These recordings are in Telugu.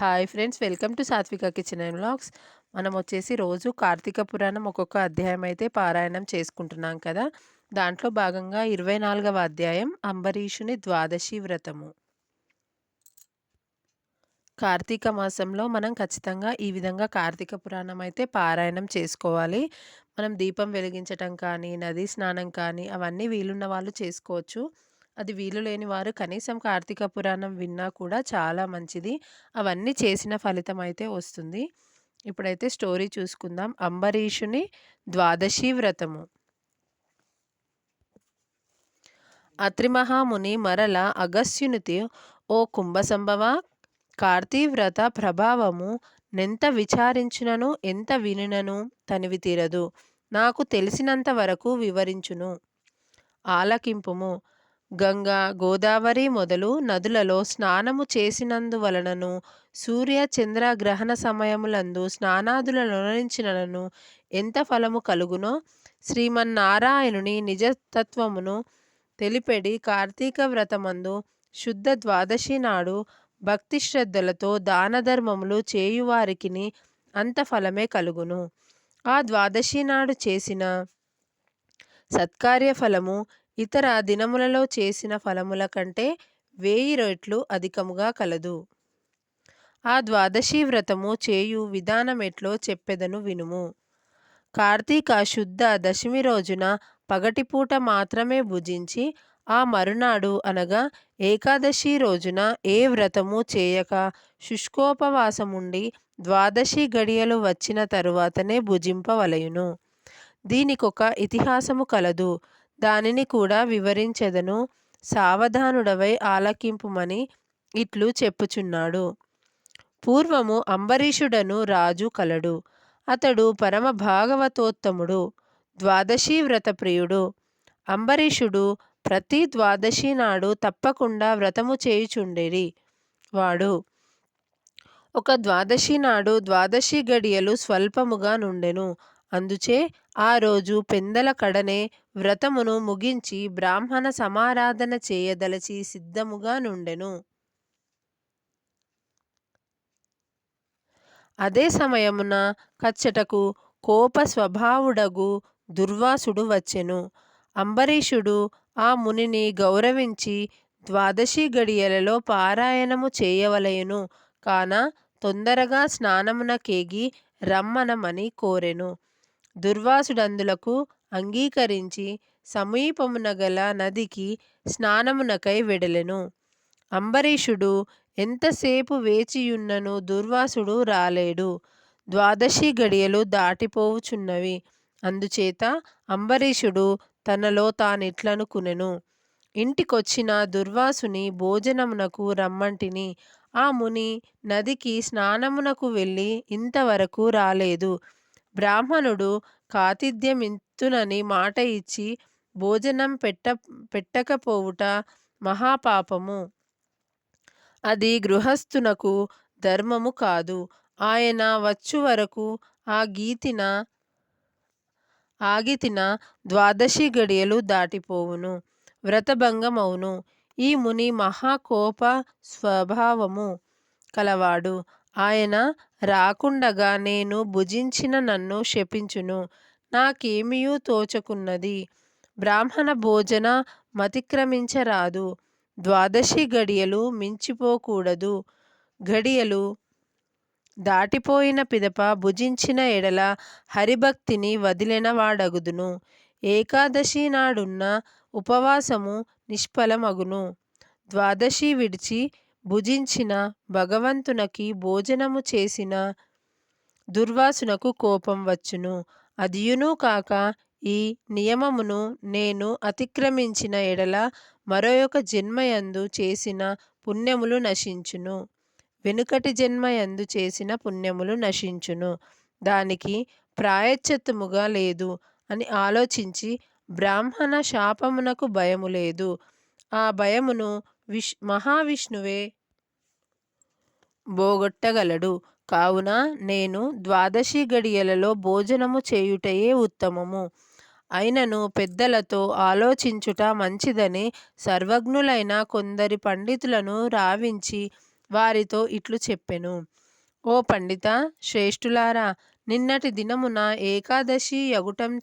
Hi friends welcome to Satvika kitchen and vlogs మనం వచ్చేసి రోజు కార్తీక పురాణం ఒక్కొక్క అధ్యాయం అయితే పారాయణం చేసుకుంటున్నాం కదా. దాంట్లో భాగంగా ఇరవై నాలుగవ అధ్యాయం అంబరీషుని ద్వాదశి వ్రతము. కార్తీక మాసంలో మనం ఖచ్చితంగా ఈ విధంగా కార్తీక పురాణం అయితే పారాయణం చేసుకోవాలి. మనం దీపం వెలిగించటం కానీ నదీ స్నానం కానీ అవన్నీ వీలున్న వాళ్ళు చేసుకోవచ్చు. అది వీలు లేని వారు కనీసం కార్తీక పురాణం విన్నా కూడా చాలా మంచిది. అవన్నీ చేసిన ఫలితం అయితే వస్తుంది. ఇప్పుడైతే స్టోరీ చూసుకుందాం. అంబరీషుని ద్వాదశి వ్రతము. అత్రిమహాముని మరల అగస్యునితి ఓ కుంభసంభవ కార్తీవ్రత ప్రభావము నెంత విచారించునను ఎంత వినినను తనివి తీరదు. నాకు తెలిసినంత వరకు వివరించును. ఆలకింపుము. గంగా గోదావరి మొదలు నదులలో స్నానము చేసినందువలనను సూర్య చంద్ర గ్రహణ సమయములందు స్నానాదులనురించినను ఎంత ఫలము కలుగునో శ్రీమన్నారాయణుని నిజతత్వమును తెలిపెడి కార్తీక వ్రతమందు శుద్ధ ద్వాదశి నాడు భక్తి శ్రద్ధలతో దాన ధర్మములు చేయువారికిని అంత ఫలమే కలుగును. ఆ ద్వాదశి నాడు చేసిన సత్కార్య ఫలము ఇతర దినములలో చేసిన ఫలముల కంటే వేయి రెట్లు అధికముగా కలదు. ఆ ద్వాదశి వ్రతము చేయు విధానమెట్లో చెప్పెదను వినుము. కార్తీక శుద్ధ దశమి రోజున పగటిపూట మాత్రమే భుజించి ఆ మరునాడు అనగా ఏకాదశి రోజున ఏ వ్రతము చేయక శుష్కోపవాసముండి ద్వాదశి గడియలు వచ్చిన తరువాతనే భుజింపవలయును దీనికొక ఇతిహాసము కలదు. దానిని కూడా వివరించెదను. సావధానుడవై ఆలకింపుమని ఇట్లు చెప్పుచున్నాడు. పూర్వము అంబరీషుడను రాజు కలడు. అతడు పరమ భాగవతోత్తముడు ద్వాదశి వ్రత ప్రియుడు అంబరీషుడు ప్రతి ద్వాదశి నాడు తప్పకుండా వ్రతము చేయుచుండేరి. వాడు ఒక ద్వాదశి నాడు ద్వాదశి గడియలు స్వల్పముగా నుండెను. అందుచే ఆ రోజు పెందల కడనే వ్రతమును ముగించి బ్రాహ్మణ సమారాధన చేయదలచి సిద్ధముగా నుండెను. అదే సమయమున కచ్చటకు కోప స్వభావుడగు దుర్వాసుడు వచ్చెను. అంబరీషుడు ఆ మునిని గౌరవించి ద్వాదశి గడియలలో పారాయణము చేయవలయును కాన తొందరగా స్నానమునకేగి రమ్మనమని కోరెను. దుర్వాసుడందులకు అంగీకరించి సమీపమున గల నదికి స్నానమునకై వెడలెను. అంబరీషుడు ఎంతసేపు వేచియున్నను దుర్వాసుడు రాలేడు. ద్వాదశి గడియలు దాటిపోవుచున్నవి. అందుచేత అంబరీషుడు తనలో తానిట్లనుకునెను ఇంటికొచ్చిన దుర్వాసుని భోజనమునకు రమ్మంటిని. ఆ ముని నదికి స్నానమునకు వెళ్ళి ఇంతవరకు రాలేదు. బ్రాహ్మణుడు కాతిథ్యమిత్తునని మాట ఇచ్చి భోజనం పెట్ట పెట్టకపోవుట మహాపాపము. అది గృహస్థునకు ధర్మము కాదు. ఆయన వచ్చు వరకు ఆ గీతిన ఆగితిన ద్వాదశి గడియలు దాటిపోవును. వ్రతభంగమవును ఈ ముని మహాకోప స్వభావము కలవాడు. ఆయన రాకుండగా నేను భుజించిన నన్ను శపించును. నాకేమియూ తోచకున్నది. బ్రాహ్మణ భోజన మతిక్రమించరాదు. ద్వాదశి గడియలు మించిపోకూడదు. గడియలు దాటిపోయిన పిదప భుజించిన ఎడల హరిభక్తిని వదిలిన వాడగుదును ఏకాదశి నాడున్న ఉపవాసము నిష్ఫలమగును. ద్వాదశి విడిచి భుజించిన భగవంతునకి భోజనము చేసిన దుర్వాసునకు కోపం వచ్చును. అదియును కాక ఈ నియమమును నేను అతిక్రమించిన ఎడల మరొక జన్మయందు చేసిన పుణ్యములు నశించును. వెనుకటి జన్మయందు చేసిన పుణ్యములు నశించును. దానికి ప్రాయశ్చిత్తముగా లేదు అని ఆలోచించి బ్రాహ్మణ శాపమునకు భయము లేదు. ఆ భయమును విష్ మహావిష్ణువే బోగొట్టగలడు. కావున నేను ద్వాదశి గడియలలో భోజనము చేయుటయే ఉత్తమము. అయినను పెద్దలతో ఆలోచించుట మంచిదని సర్వజ్ఞులైన కొందరి పండితులను రావించి వారితో ఇట్లు చెప్పెను. ఓ పండిత శ్రేష్ఠులారా నిన్నటి దినమున ఏకాదశి యగుటం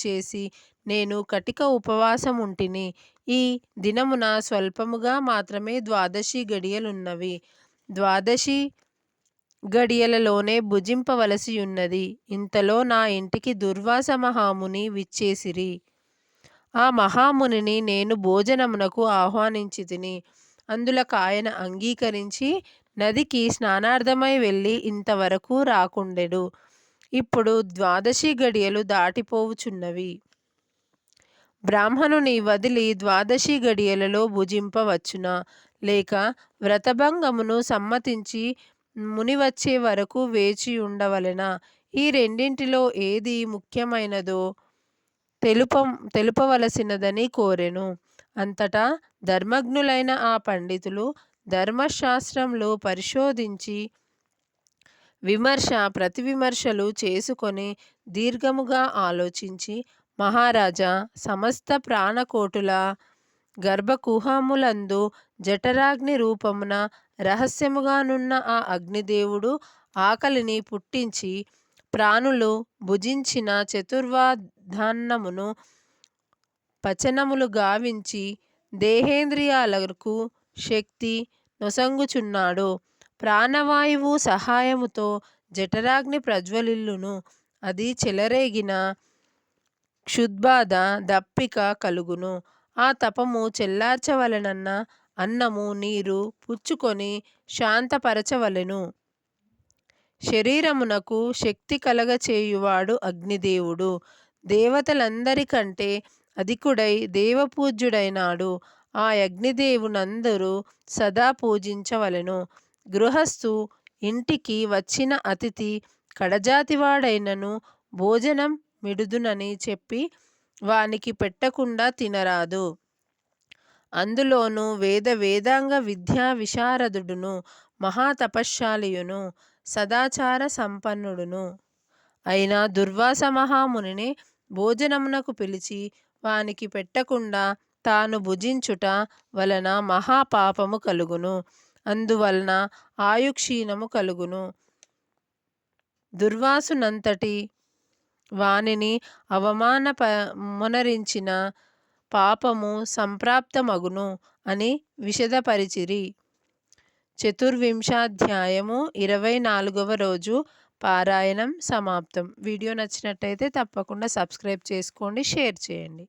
చేసి నేను కటిక ఉపవాసం ఉంటిని ఈ దినమున స్వల్పముగా మాత్రమే ద్వాదశి గడియలున్నవి. ద్వాదశి గడియలలోనే భుజింపవలసియున్నది. ఇంతలో నా ఇంటికి దుర్వాస మహాముని విచ్చేసిరి. ఆ మహామునిని నేను భోజనమునకు ఆహ్వానించి తిని అందులకాయన అంగీకరించి నదికి స్నానార్థమై వెళ్ళి ఇంతవరకు రాకుండెడు. ఇప్పుడు ద్వాదశి గడియలు దాటిపోవుచున్నవి. బ్రాహ్మణుని వదిలి ద్వాదశి గడియలలో భుజింపవచ్చునా? లేక వ్రతభంగమును సమ్మతించి ముని వచ్చే వరకు వేచి ఉండవలెనా. ఈ రెండింటిలో ఏది ముఖ్యమైనదో తెలుప తెలుపవలసినదని కోరెను. అంతటా ధర్మజ్ఞులైన ఆ పండితులు ధర్మశాస్త్రంలో పరిశోధించి విమర్శ ప్రతివిమర్శలు చేసుకొని దీర్ఘముగా ఆలోచించి మహారాజా సమస్త ప్రాణకోటుల గర్భకుహాములందు జఠరాగ్ని రూపమున రహస్యముగానున్న ఆ అగ్నిదేవుడు ఆకలిని పుట్టించి ప్రాణులు భుజించిన చతుర్వాధాన్నమును పచనములు గావించి దేహేంద్రియాలకు శక్తి నొసంగుచున్నాడు. ప్రాణవాయువు సహాయముతో జఠరాగ్ని ప్రజ్వలిల్లును. అది చెలరేగిన క్షుద్బాధ దప్పిక కలుగును. ఆ తపము చెల్లార్చవలెనన్న అన్నము నీరు పుచ్చుకొని శాంతపరచవలెను. శరీరమునకు శక్తి కలగచేయువాడు అగ్నిదేవుడు. దేవతలందరికంటే అధికుడై దేవపూజ్యుడైనాడు. ఆ అగ్నిదేవునందరూ సదా పూజించవలెను. గృహస్థు ఇంటికి వచ్చిన అతిథి కడజాతివాడైనను భోజనం మిడుదునని చెప్పి వానికి పెట్టకుండా తినరాదు. అందులోనూ వేద వేదాంగ విద్యా విశారదుడును మహాతపశ్శాలియును సదాచార సంపన్నుడును. అయిన దుర్వాస మహామునిని భోజనమునకు పిలిచి వానికి పెట్టకుండా తాను భుజించుట వలన మహాపాపము కలుగును. అందువలన ఆయుక్షీణము కలుగును. దుర్వాసునంతటి వానిని అవమాన మొనరించిన పాపము సంప్రాప్తమగును అని విశదపరిచిరి చతుర్వింశాధ్యాయము ఇరవై నాలుగవ రోజు పారాయణం సమాప్తం. వీడియో నచ్చినట్టయితే తప్పకుండా సబ్స్క్రైబ్ చేసుకోండి షేర్ చేయండి.